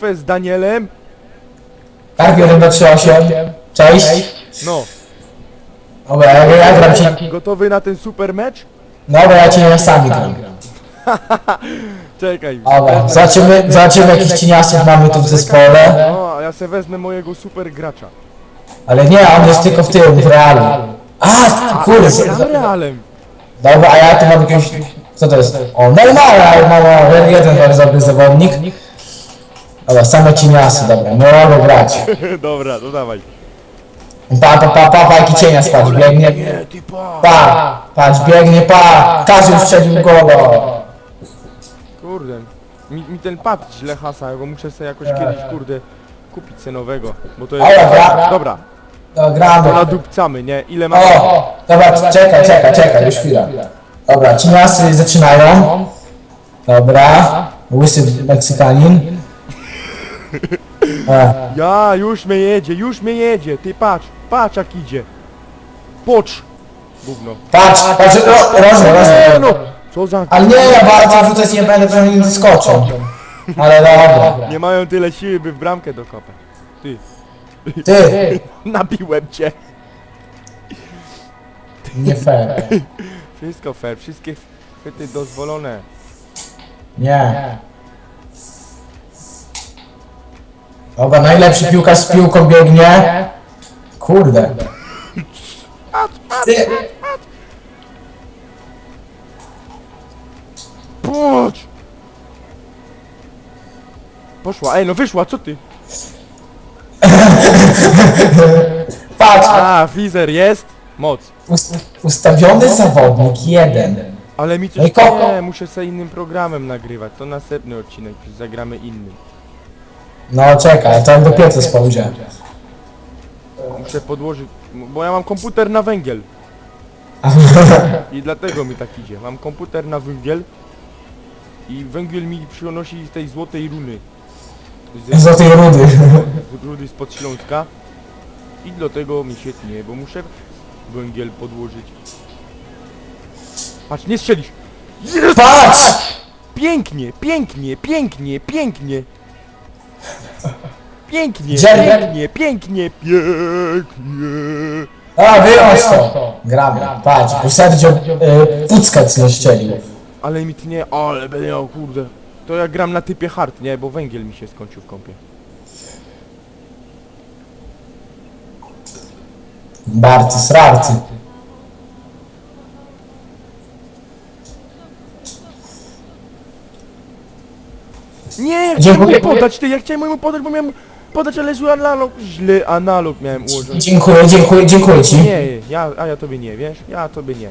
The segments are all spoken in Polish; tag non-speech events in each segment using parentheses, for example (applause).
FIFA z Danielem. Tak, 1, 2, 3, 8. Cześć. No, Dobra, ja, ja gram ci. gotowy na ten super mecz? Dobra, ja ci nie sami gram. (laughs) Czekaj. Dobra, zobaczymy, zobaczymy jakich cieniasów mamy tu w zespole. No, a ja se wezmę mojego super gracza. Ale nie, on jest tylko w tym, w realu. A, kurde. z- Gram realem. Dobra, a ja tu mam jakiegoś... Co to jest? O, Neymara, mam jeden bardzo dobry zawodnik. Dobra, same cieniasy, dobra, mogę grać. (laughs) Dobra, no dawaj. Pa, pa, pa, pa, pa, jaki cienia spadł, biegnie. Pa. Pa, patrz, biegnie, pa, Kaziu strzelił gola. Kurde. Mi, mi ten pad źle hasa, ja go muszę sobie jakoś kiedyś, kurde, kupić se nowego. Bo to jest... Dobra. Dobra, No, gramy. to nadupcamy, nie? Ile mamy? O, dobra, czekaj, czekaj, czekaj, już chwila. Dobra, cieniasy zaczynają. Dobra, łysy Meksykanin. E, (laughs) Ja, już mnie jedzie, już mnie jedzie. Ty patrz, patrz jak idzie. Pocz. Gówno. patrz, patrz, ro, Nie no, co za... Ale nie, ja bardzo rzucać nie będę, że oni nie skoczą. Ale dobra. Nie mają tyle siły, by w bramkę dokopać. Ty, Ty, (laughs) nabiłem cię. nie fair. Wszystko fair, wszystkie chwyty dozwolone. Nie. Dobra, najlepszy piłkarz z piłką biegnie. Kurde. Ty, Pocz! Poszła, ej no wyszła, co ty? patrz, A, Fizer jest? Moc. ust, ustawiony zawodnik jeden. Ale mi No i coś ko- nie, muszę sobie innym programem nagrywać. To następny odcinek, zagramy innym. No czekaj, to do pieca spojrzę. Muszę podłożyć, bo ja mam komputer na węgiel. (laughs) I dlatego mi tak idzie. Mam komputer na węgiel i węgiel mi przynosi tej złotej runy. Z tej rudy. Z rudy spod Śląska. I dlatego mi się tnie, bo muszę węgiel podłożyć. Patrz, nie strzelisz! Patrz! Pięknie, pięknie, pięknie, pięknie! Pięknie, pięknie, pięknie, pięknie! A, wyjąć to. Gramy, patrz, bo Sergio y, Puckac nie ścielił. Ale mi tnie, ale będę miał, kurde. To ja gram na typie hard, nie? Bo węgiel mi się skończył w kąpie. Barcy, srarcy. Nie, ja chciałem Dziękuję. mu podać, ty, ja chciałem mu podać, bo miałem podać, ale zły analog, źle analog miałem ułożony. Dziękuję, dziękuję, dziękuję ci. Nie, ja, a ja tobie nie, wiesz? Ja tobie nie.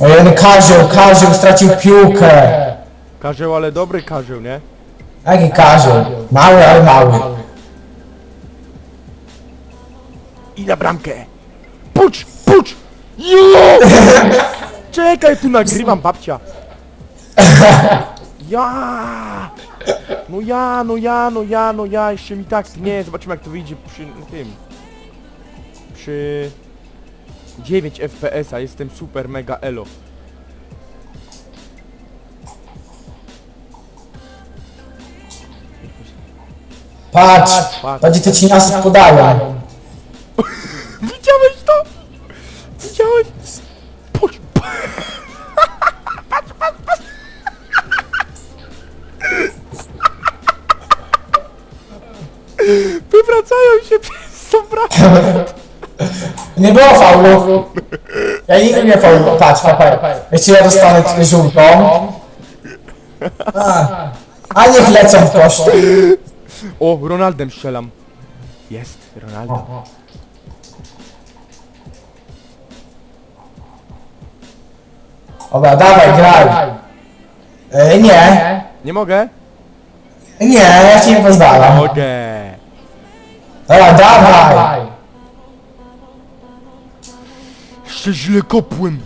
O jeden Kazioł, Kazioł stracił piłkę. Karzeł, ale dobry karzeł, nie? Jaki Kazioł? Mały, ale mały. I na bramkę! Pucz! Pucz! Jo! (laughs) Czekaj, tu nagrywam, babcia! Ja! No ja, no ja, no ja, no ja, jeszcze mi tak, nie, zobaczymy jak to wyjdzie przy tym. Przy 9 FPS-a, jestem super mega elo. Patrz, Patrz. będzie te cieniasy podają. Nie było faulu. Ja nigdy nie faulu. Patrz, patrz. Jeśli ja dostanę tę żółtą. A, a niech lecą w koszty. O, Ronaldem strzelam. Jest, Ronaldo. Dobra, dawaj, graj. E, nie, Nie mogę? nie, ja ci nie pozwalam. Mogę. Dobra, dawaj. Jeszcze źle kopłem.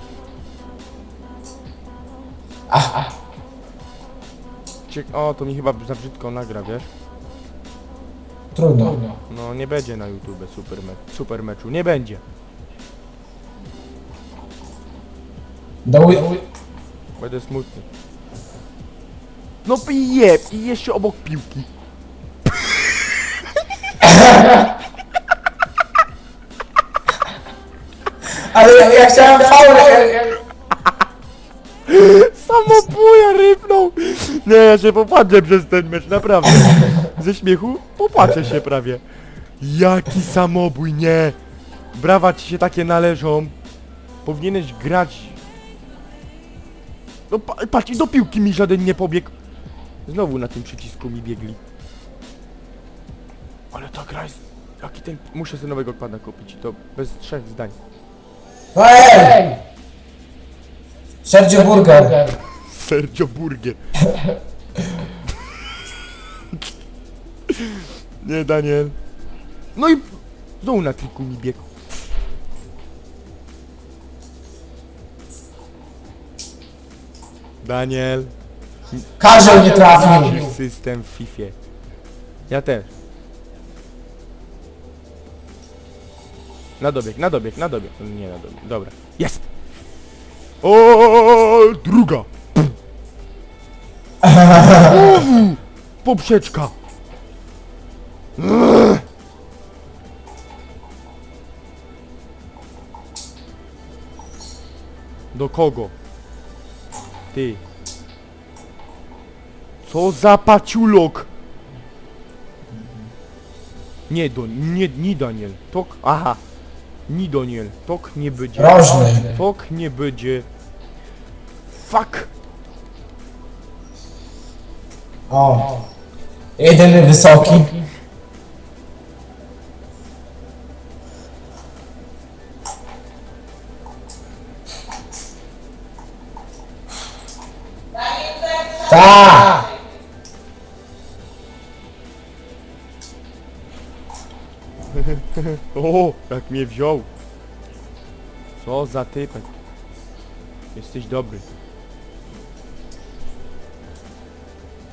Ciek o, to mi chyba za brzydko nagra, wiesz? Trudno. No, nie będzie na YouTube super, me super meczu, nie będzie. Do, ły- Będę smutny. No i jeb, i jeszcze obok piłki. Ale ja, ja chciałem faulę. Samobuja rybną! Nie, ja się popłaczę przez ten mecz, naprawdę. Ze śmiechu popłaczę się prawie. Jaki samobój, nie! Brawa ci się takie należą. Powinieneś grać... No pa patrz, i do piłki mi żaden nie pobiegł. Znowu na tym przycisku mi biegli. Ale ta gra jest... Jaki ten... Muszę sobie nowego kłada kupić, to bez trzech zdań. Ej! Sergio Burger. Sergio Burger. Nie, Daniel. No i znowu na triku mi biegł. Daniel. Karzeł nie trafił. System w FIFA. Ja też. Na dobieg, na dobieg, na dobieg. Nie na dobieg. Dobra. Jest! O, druga! Znowu! (laughs) Poprzeczka! Do kogo? Ty. Co za paciulok? Nie, do, nie, nie Daniel. Tok, aha. Nie Daniel. Tok nie będzie. Rożny. Tok nie będzie. Fuck. O. Jedyny wysoki. Mnie wziął. Co za typek. Jesteś dobry.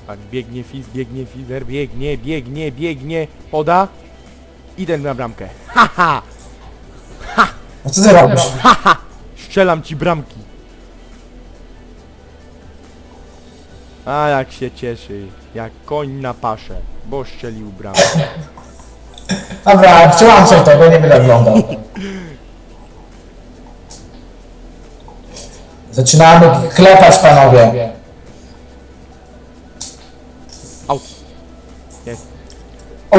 Patrz, biegnie Fizz, biegnie Fizer, biegnie, biegnie, biegnie. Poda. Idę na bramkę. Haha! A co ty robisz? Strzelam ci bramki. A jak się cieszy. Jak koń na paszę. Bo strzelił bramkę. Dobra, przełączaj to, bo nie będę oglądał. Zaczynamy klepać, panowie. Au. Jest. O,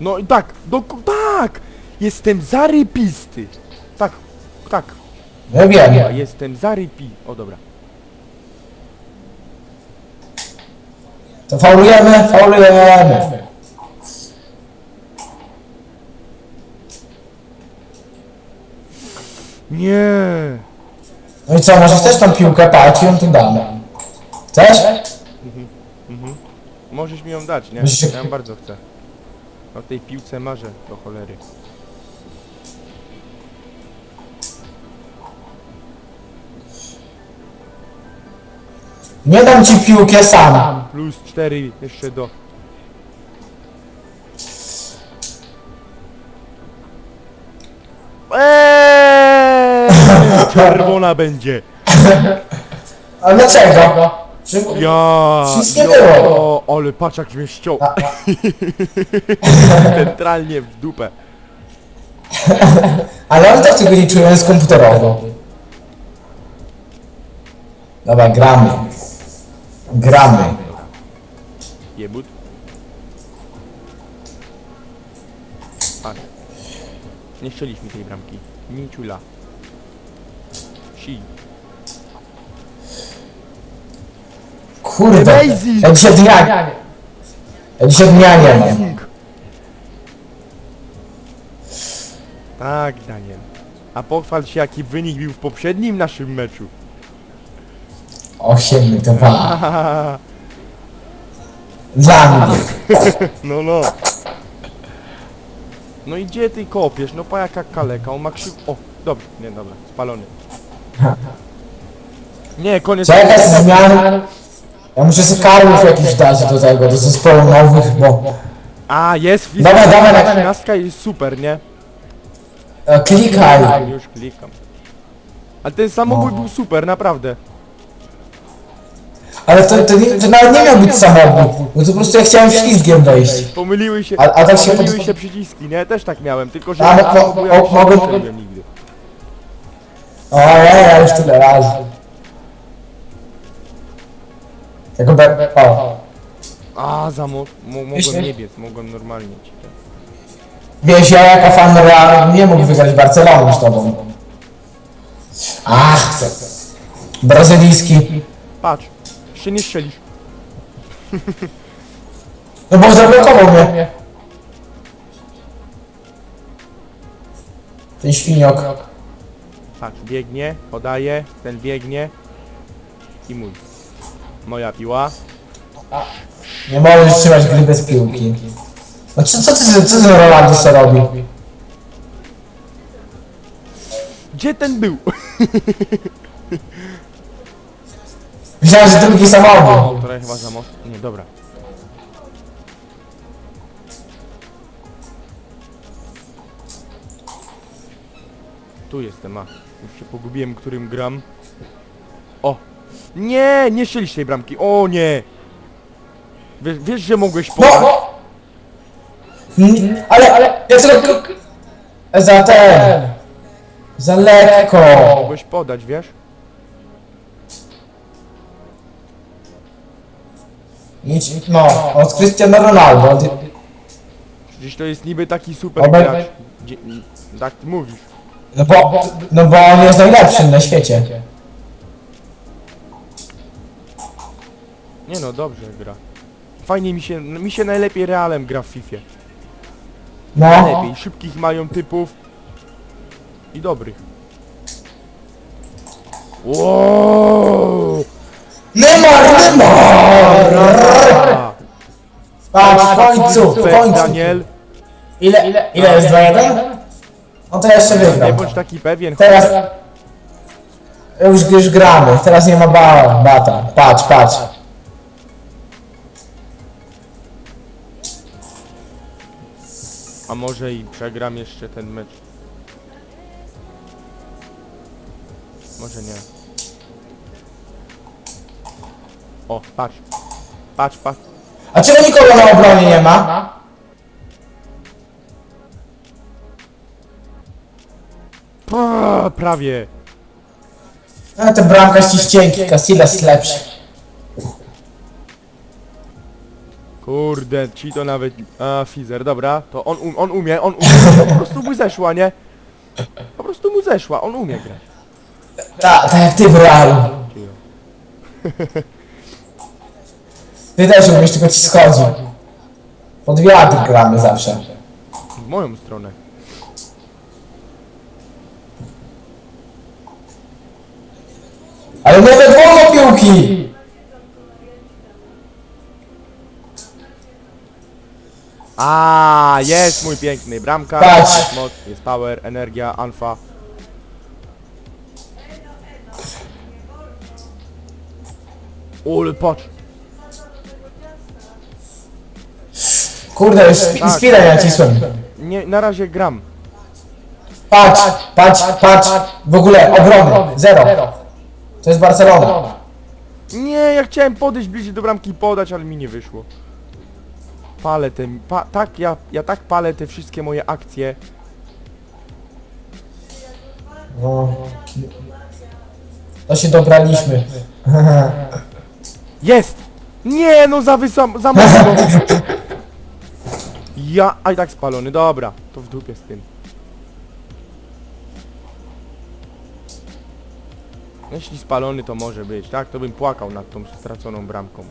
No i tak, do, tak! Jestem zarypisty. Tak, tak. ja wiem. Jestem zarypi. O dobra. To faulujemy, faulujemy. Nie. No i co, może chcesz tą piłkę, patrz i ją tu dam. Chcesz? Możesz mi ją dać, nie? Ja ją bardzo chcę. O tej piłce marzę do cholery. Nie dam ci piłkę sam. Plus 4 jeszcze do... Eee! Czerwona będzie. A dlaczego? Przy- Ja. Nic nie było. Ale patrz jak mnie ściął. (laughs) Centralnie w dupę. Ale on też tego nie czuje, on jest komputerowy. Dobra, gramy. Gramy. Jebut. Patrz. Nie strzelisz mi tej bramki. Niciula. Si. Kurde. Amazing! Ja dzisiaj dnia... Ja dzisiaj dnia nie mam. Tak, Daniel. A pochwal się jaki wynik był w poprzednim naszym meczu. 8, 2. (laughs) Dla mnie. No no. No i gdzie ty kopiesz? No pa jaka kaleka, on ma krzyk... O, dobra, nie dobra, spalony. Nie, koniec. Co jakaś zmiana? Ja muszę sobie karłów jakiś dać do tego, do zespołu nowych, bo... A, jest Dawaj, dawaj, dawaj. Trzynastka jest super, nie? E, Klikaj. Już klikam. A ten samobój No. był super, naprawdę. Ale to, to, nie, to nawet nie miał być samobój, bo to po prostu ja chciałem ślizgiem wejść. Pomyliły się, A- a tak się pomyliły pod- się przyciski, nie? Też tak miałem, tylko że A, ja mo- samobuja mo- jeszcze mogę- nie wszedłem nigdy. O, ja, ja już tyle razy. Tego be... O. A, za mo mo mogłem nie biec, mogłem normalnie ci to. Wiesz, ja jako fan Realu nie mógł wygrać Barcelony z tobą. Ach, co? Brazylijski. Patrz, jeszcze nie strzelisz. No bo zablokował mnie. Ten świniok. Patrz, biegnie, podaje, ten biegnie. I mój. Moja piła. Nie możesz trzymać gry bez piłki. No co, co ty, co ten Ronaldo se robi? Gdzie ten był? (laughs) Że drugi samochód. Trochę chyba za mocno. Nie, dobra. Tu jestem, a. Już się pogubiłem, którym gram. O! Nie! Nie strzelisz tej bramki! O nie! Wiesz, wiesz że mogłeś podać? No! Mm, Ale, ale, ja tylko... Za ten... Za lekko. Mogłeś podać, wiesz? Idź, no, od Cristiano Ronaldo. Od- Przecież to jest niby taki super Obaj- gracz. Dzie- Tak ty mówisz. No bo, no bo on jest najlepszym na świecie. Nie no, dobrze gra. Fajnie mi się, mi się najlepiej realem gra w FIFA. No. Najlepiej. Szybkich mają typów. I dobrych. Wow! Neymar, Neymar! Patrz, w końcu, w Super, końcu. Daniel, Ile, ile jest 2-1? No to jeszcze nie wygram. bądź taki pewien. Teraz... Już, już gramy, teraz nie ma bała, bata. Patrz, patrz. A może i przegram jeszcze ten mecz. Może nie. O, patrz. Patrz, patrz. A czego nikogo na obronie nie ma? Pa, prawie. A te bramka ściścienki, Casillas lepszy. Kurde, ci to nawet... A, Fizer, dobra. To on, um, on umie, on umie. Po prostu mu zeszła, nie? Po prostu mu zeszła, on umie grać. Tak, tak jak ty w Realu. Ty też umiesz, tylko ci schodzi. Pod wiatr gramy zawsze. W moją stronę. Ale nawet wolno piłki! A, jest mój piękny bramka. Patrz. Jest moc, jest power, energia, alfa. Ole, patrz. Kurde, już spi- Tak. spiraj nacisłem. Nie, na razie gram. Patrz, patrz, patrz. W ogóle obrony. Zero. To jest Barcelona. Nie, ja chciałem podejść bliżej do bramki i podać, ale mi nie wyszło. Palę te... Pa, tak, ja, ja tak palę te wszystkie moje akcje. No. To się dobraliśmy. Jest! Nie, no za wysoko, za mocno. (laughs) Ja, a i tak spalony, dobra. To w dupie z tym. Jeśli spalony to może być, tak? To bym płakał nad tą straconą bramką.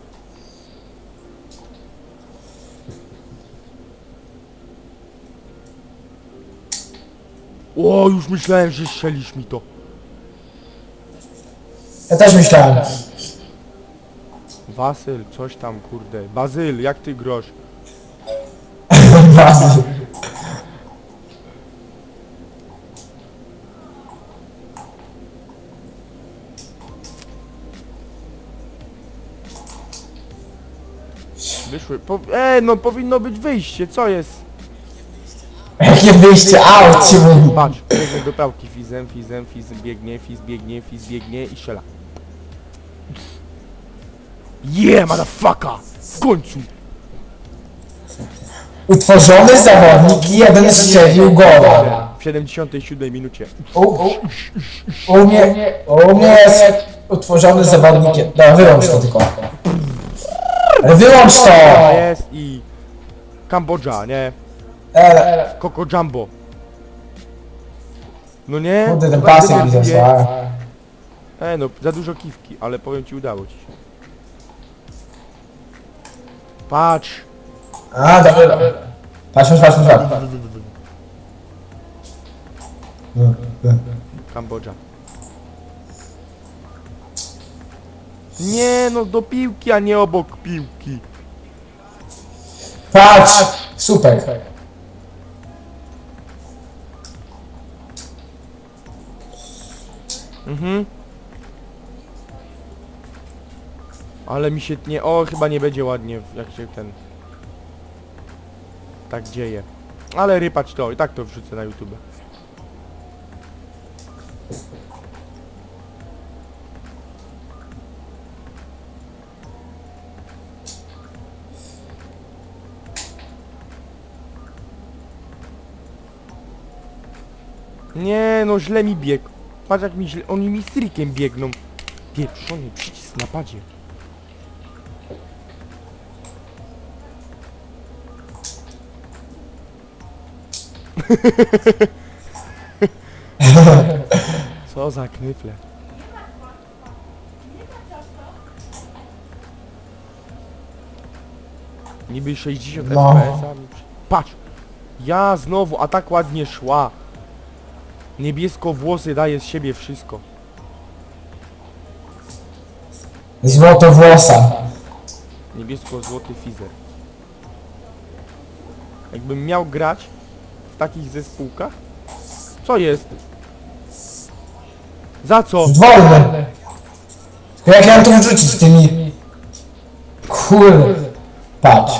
O, już myślałem, że strzelisz mi to. Ja też myślałem. Wasyl, coś tam, kurde. Bazyl, jak ty grosz? Wyszły. Po... E, no powinno być wyjście, co jest? Jakie wyjście, out ci mówi. Patrz, biegnę do pałki fizem, fizem, fiz biegnie, fiz biegnie, fiz biegnie i strzela. Yeah, motherfucker! W końcu! Utworzony zawodnik jeden strzelił gola. W 77 minucie. U, u, u, mnie, u mnie jest utworzony zawodnik. No, wyłącz to tylko. Ale Wyłącz to! Jest i... Kambodża, nie? E, Coco Jumbo. No nie? kurde, ten pasek mi dywizje. zasłał. E no, za dużo kiwki, ale powiem ci udało ci się. Patrz! A, dobra. Patrz, patrz, patrz, patrz. Kambodża. Nie no, do piłki, a nie obok piłki. Patrz! Super. Mhm. Ale mi się nie... O, chyba nie będzie ładnie, jak się ten... Tak dzieje. Ale rypać to, i tak to wrzucę na YouTube. Nie, no źle mi biegł. Patrz jak mi źle... Oni mi strikiem biegną. Pieprzony przycisk na padzie. (laughs) Co za knyfle. Niby 60 No. fps. Patrz! Ja znowu, a tak ładnie szła. Niebiesko włosy daje z siebie wszystko. Złotowłosa. Niebiesko-złoty fizer. Jakbym miał grać w takich zespółkach? Co jest? Za co? Tylko jak ja mam to wrzucić tymi... Kurde. Patrz.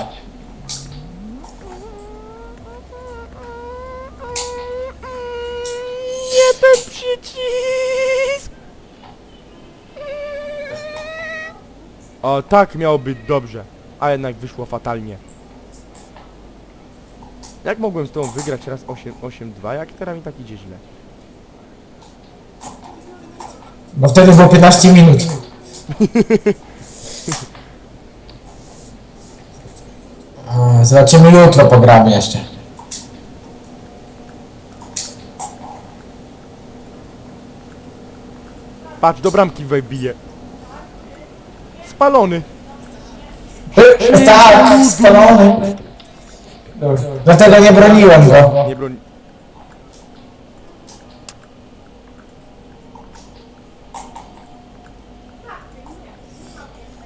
Nie ten przycisk! O, tak miało być dobrze. A jednak wyszło fatalnie. Jak mogłem z tobą wygrać raz 8-2, jak teraz mi tak idzie źle? Bo wtedy było 15 minut. (laughs) A, Zobaczymy jutro, pogramy jeszcze. Patrz, do bramki wybije. Spalony. Tak, spalony. Dlatego nie broniłem go. Nie broń.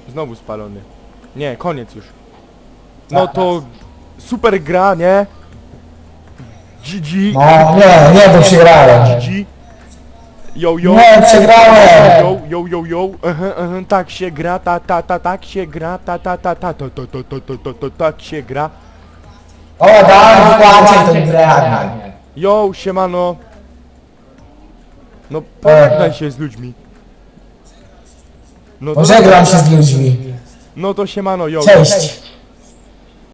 Znowu spalony. Nie, koniec już. No to super gra, nie? GG. No nie, nie, bo przegrałem. GG. Yo, yo. Nie, przegrałem. Yo, yo, yo, yo. Aha, aha, tak się gra, ta, ta, ta, tak się gra, ta, ta, ta, ta, to, to, to, to, to, to, to, tak się gra. O, dałem wpłacę tę grę, Adnan. Yo, siemano. No pożegnaj się z ludźmi. No to, Pożegnam się z ludźmi. no to siemano, yo. Cześć.